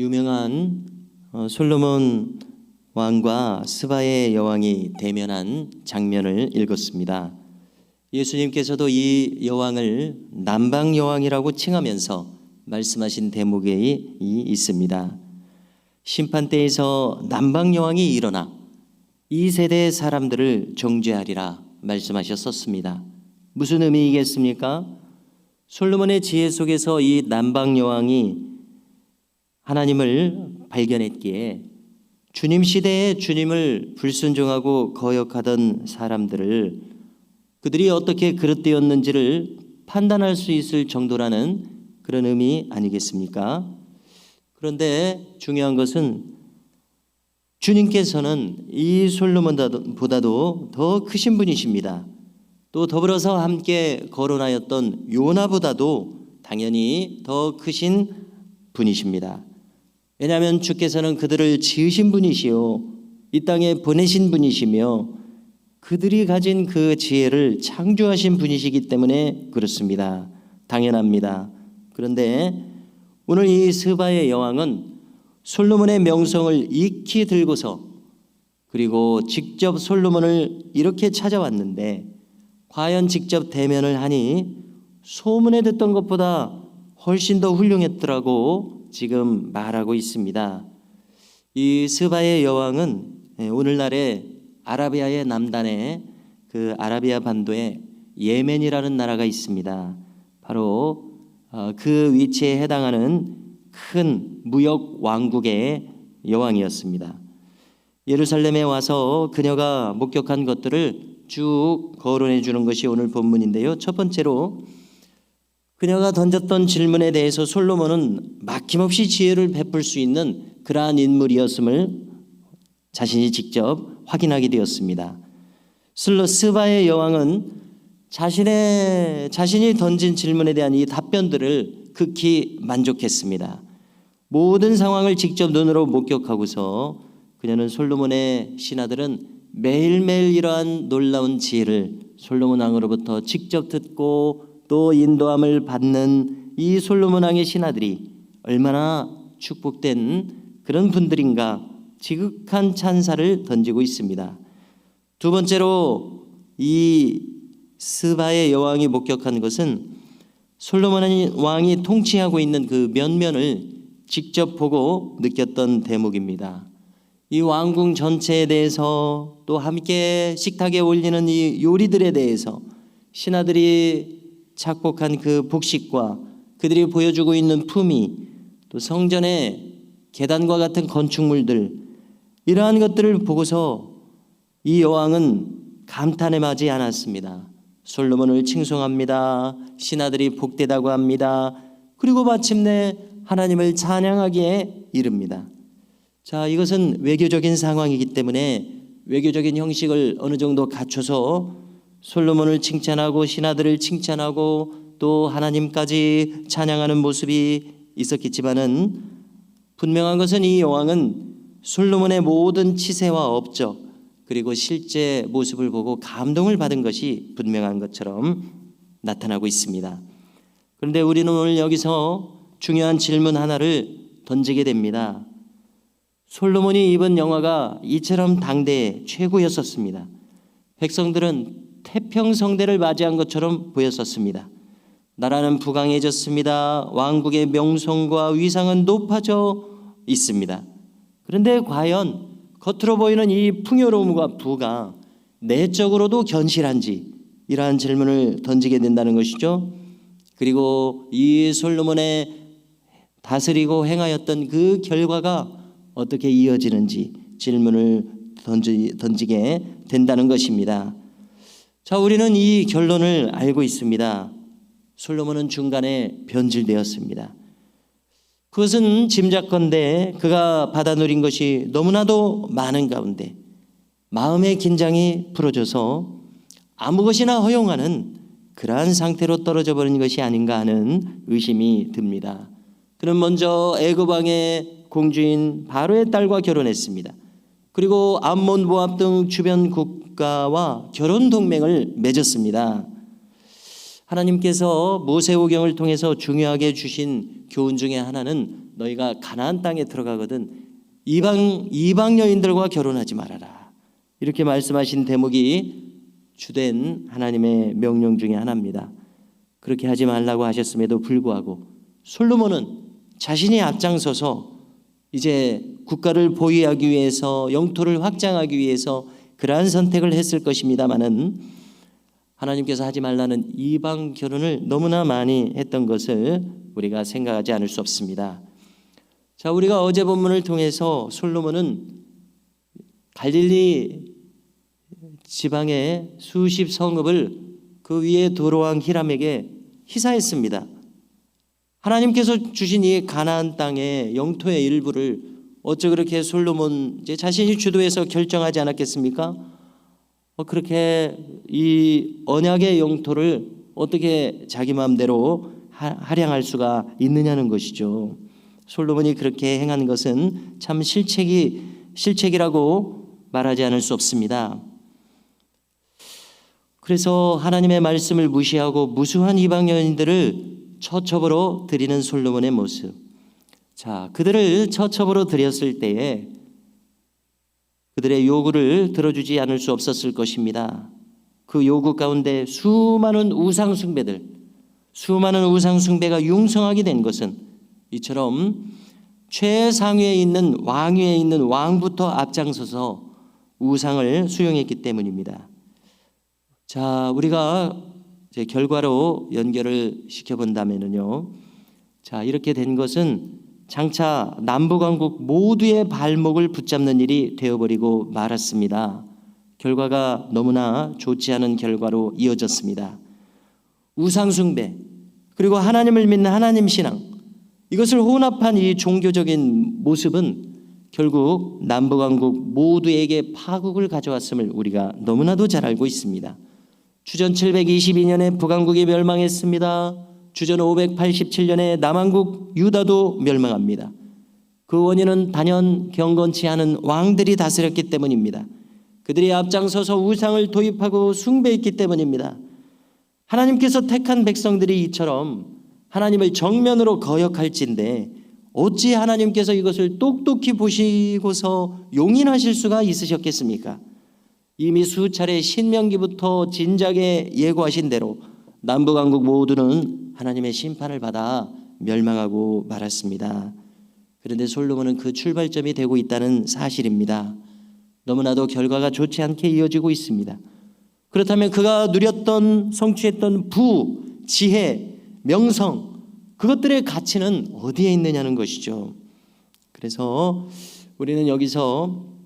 유명한 어, 솔로몬 왕과 스바의 여왕이 대면한 장면을 읽었습니다. 예수님께서도 이 여왕을 남방 여왕이라고 칭하면서 말씀하신 대목이 있습니다. 심판 때에서 남방 여왕이 일어나 이 세대의 사람들을 정죄하리라 말씀하셨었습니다. 무슨 의미이겠습니까? 솔로몬의 지혜 속에서 이 남방 여왕이 하나님을 발견했기에 주님 시대에 주님을 불순종하고 거역하던 사람들을 그들이 어떻게 그릇되었는지를 판단할 수 있을 정도라는 그런 의미 아니겠습니까? 그런데 중요한 것은 주님께서는 이 솔로몬보다도 더 크신 분이십니다. 또 더불어서 함께 거론하였던 요나보다도 당연히 더 크신 분이십니다. 왜냐하면 주께서는 그들을 지으신 분이시요 이 땅에 보내신 분이시며 그들이 가진 그 지혜를 창조하신 분이시기 때문에 그렇습니다. 당연합니다. 그런데 오늘 이 스바의 여왕은 솔로몬의 명성을 익히 들고서 그리고 직접 솔로몬을 이렇게 찾아왔는데 과연 직접 대면을 하니 소문에 듣던 것보다 훨씬 더 훌륭했더라고 지금 말하고 있습니다. 이 스바의 여왕은 예, 오늘날의 아라비아의 남단에 그 아라비아 반도에 예멘이라는 나라가 있습니다. 바로 어, 그 위치에 해당하는 큰 무역 왕국의 여왕이었습니다. 예루살렘에 와서 그녀가 목격한 것들을 쭉 거론해 주는 것이 오늘 본문인데요. 첫 번째로 그녀가 던졌던 질문에 대해서 솔로몬은 막힘없이 지혜를 베풀 수 있는 그러한 인물이었음을 자신이 직접 확인하게 되었습니다. 슬로 스바의 여왕은 자신의 자신이 던진 질문에 대한 이 답변들을 극히 만족했습니다. 모든 상황을 직접 눈으로 목격하고서 그녀는 솔로몬의 신하들은 매일매일 이러한 놀라운 지혜를 솔로몬 왕으로부터 직접 듣고 또 인도함을 받는 이 솔로몬 왕의 신하들이 얼마나 축복된 그런 분들인가 지극한 찬사를 던지고 있습니다. 두 번째로 이 스바의 여왕이 목격한 것은 솔로몬 왕이 통치하고 있는 그 면면을 직접 보고 느꼈던 대목입니다. 이 왕궁 전체에 대해서 또 함께 식탁에 올리는 이 요리들에 대해서 신하들이 착복한 그 복식과 그들이 보여주고 있는 품위 또 성전의 계단과 같은 건축물들 이러한 것들을 보고서 이 여왕은 감탄에 맞지 않았습니다. 솔로몬을 칭송합니다. 신하들이 복되다고 합니다. 그리고 마침내 하나님을 찬양하기에 이릅니다. 자, 이것은 외교적인 상황이기 때문에 외교적인 형식을 어느 정도 갖춰서 솔로몬을 칭찬하고 신하들을 칭찬하고 또 하나님까지 찬양하는 모습이 있었겠지만은 분명한 것은 이 여왕은 솔로몬의 모든 치세와 업적 그리고 실제 모습을 보고 감동을 받은 것이 분명한 것처럼 나타나고 있습니다. 그런데 우리는 오늘 여기서 중요한 질문 하나를 던지게 됩니다. 솔로몬이 입은 영화가 이처럼 당대의 최고였었습니다. 백성들은 태평성대를 맞이한 것처럼 보였었습니다. 나라는 부강해졌습니다. 왕국의 명성과 위상은 높아져 있습니다. 그런데 과연 겉으로 보이는 이 풍요로움과 부가 내적으로도 견실한지 이러한 질문을 던지게 된다는 것이죠. 그리고 이 솔로몬의 다스리고 행하였던 그 결과가 어떻게 이어지는지 질문을 던지, 던지게 된다는 것입니다. 자, 우리는 이 결론을 알고 있습니다. 솔로몬은 중간에 변질되었습니다. 그것은 짐작건데 그가 받아 누린 것이 너무나도 많은 가운데 마음의 긴장이 풀어져서 아무 것이나 허용하는 그러한 상태로 떨어져 버린 것이 아닌가 하는 의심이 듭니다. 그는 먼저 애굽 왕의 공주인 바로의 딸과 결혼했습니다. 그리고 암몬 모압 등 주변 국가와 결혼 동맹을 맺었습니다. 하나님께서 모세오경을 통해서 중요하게 주신 교훈 중에 하나는 너희가 가나안 땅에 들어가거든 이방 이방 여인들과 결혼하지 말아라. 이렇게 말씀하신 대목이 주된 하나님의 명령 중에 하나입니다. 그렇게 하지 말라고 하셨음에도 불구하고 솔로몬은 자신이 앞장서서 이제 국가를 보유하기 위해서 영토를 확장하기 위해서 그러한 선택을 했을 것입니다마는 하나님께서 하지 말라는 이방 결혼을 너무나 많이 했던 것을 우리가 생각하지 않을 수 없습니다. 자, 우리가 어제 본문을 통해서 솔로몬은 갈릴리 지방의 수십 성읍을 그 위에 도로왕 히람에게 희사했습니다. 하나님께서 주신 이 가나안 땅의 영토의 일부를 어쩌 그렇게 솔로몬 이제 자신이 주도해서 결정하지 않았겠습니까? 어, 그렇게 이 언약의 영토를 어떻게 자기 마음대로 하- 할양할 수가 있느냐는 것이죠. 솔로몬이 그렇게 행한 것은 참 실책이 실책이라고 말하지 않을 수 없습니다. 그래서 하나님의 말씀을 무시하고 무수한 이방 여인들을 처첩으로 드리는 솔로몬의 모습. 자, 그들을 처첩으로 드렸을 때에 그들의 요구를 들어주지 않을 수 없었을 것입니다. 그 요구 가운데 수많은 우상 숭배들, 수많은 우상 숭배가 융성하게 된 것은 이처럼 최상위에 있는 왕위에 있는 왕부터 앞장서서 우상을 수용했기 때문입니다. 자, 우리가 이제 결과로 연결을 시켜본다면은요. 자, 이렇게 된 것은 장차 남북왕국 모두의 발목을 붙잡는 일이 되어버리고 말았습니다. 결과가 너무나 좋지 않은 결과로 이어졌습니다. 우상숭배, 그리고 하나님을 믿는 하나님 신앙, 이것을 혼합한 이 종교적인 모습은 결국 남북왕국 모두에게 파국을 가져왔음을 우리가 너무나도 잘 알고 있습니다. 주전 722년에 북왕국이 멸망했습니다. 주전 587년에 남왕국 유다도 멸망합니다. 그 원인은 단연 경건치 않은 왕들이 다스렸기 때문입니다. 그들이 앞장서서 우상을 도입하고 숭배했기 때문입니다. 하나님께서 택한 백성들이 이처럼 하나님을 정면으로 거역할진데 어찌 하나님께서 이것을 똑똑히 보시고서 용인하실 수가 있으셨겠습니까? 이미 수차례 신명기부터 진작에 예고하신 대로 남북왕국 모두는 하나님의 심판을 받아 멸망하고 말았습니다. 그런데 솔로몬은 그 출발점이 되고 있다는 사실입니다. 너무나도 결과가 좋지 않게 이어지고 있습니다. 그렇다면 그가 누렸던 성취했던 부, 지혜, 명성 그것들의 가치는 어디에 있느냐는 것이죠. 그래서 우리는 여기서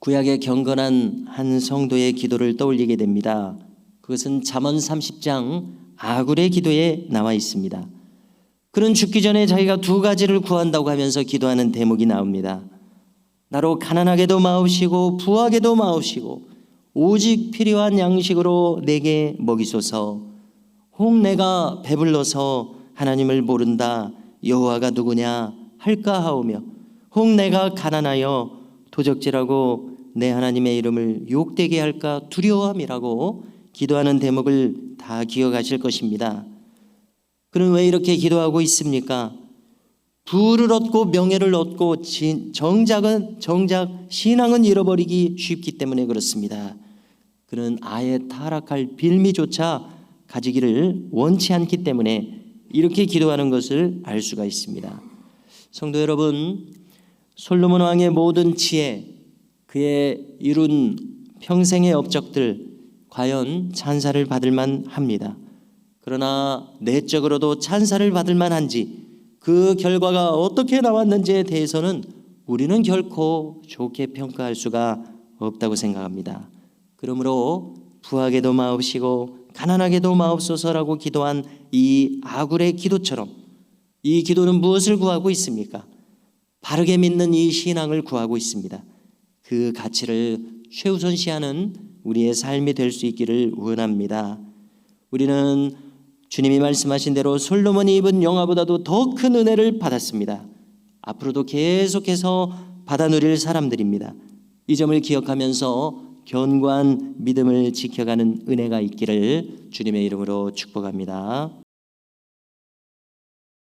구약의 경건한 한 성도의 기도를 떠올리게 됩니다. 그것은 잠언 30장 아굴의 기도에 나와 있습니다. 그는 죽기 전에 자기가 두 가지를 구한다고 하면서 기도하는 대목이 나옵니다. 나로 가난하게도 마옵시고 부하게도 마옵시고 오직 필요한 양식으로 내게 먹이소서. 혹 내가 배불러서 하나님을 모른다 여호와가 누구냐 할까 하오며 혹 내가 가난하여 도적질하고 내 하나님의 이름을 욕되게 할까 두려워함이라고 기도하는 대목을 다 기억하실 것입니다. 그는 왜 이렇게 기도하고 있습니까? 부를 얻고 명예를 얻고 진- 정작은 정작 신앙은 잃어버리기 쉽기 때문에 그렇습니다. 그는 아예 타락할 빌미조차 가지기를 원치 않기 때문에 이렇게 기도하는 것을 알 수가 있습니다. 성도 여러분, 솔로몬 왕의 모든 지혜, 그의 이룬 평생의 업적들 과연 찬사를 받을 만합니다. 그러나 내적으로도 찬사를 받을 만한지 그 결과가 어떻게 나왔는지에 대해서는 우리는 결코 좋게 평가할 수가 없다고 생각합니다. 그러므로 부하게도 마옵시고 가난하게도 마옵소서라고 기도한 이 아굴의 기도처럼 이 기도는 무엇을 구하고 있습니까? 바르게 믿는 이 신앙을 구하고 있습니다. 그 가치를 최우선시하는 우리의 삶이 될 수 있기를 원합니다. 우리는 주님이 말씀하신 대로 솔로몬이 입은 영화보다도 더 큰 은혜를 받았습니다. 앞으로도 계속해서 받아 누릴 사람들입니다. 이 점을 기억하면서 견고한 믿음을 지켜가는 은혜가 있기를 주님의 이름으로 축복합니다.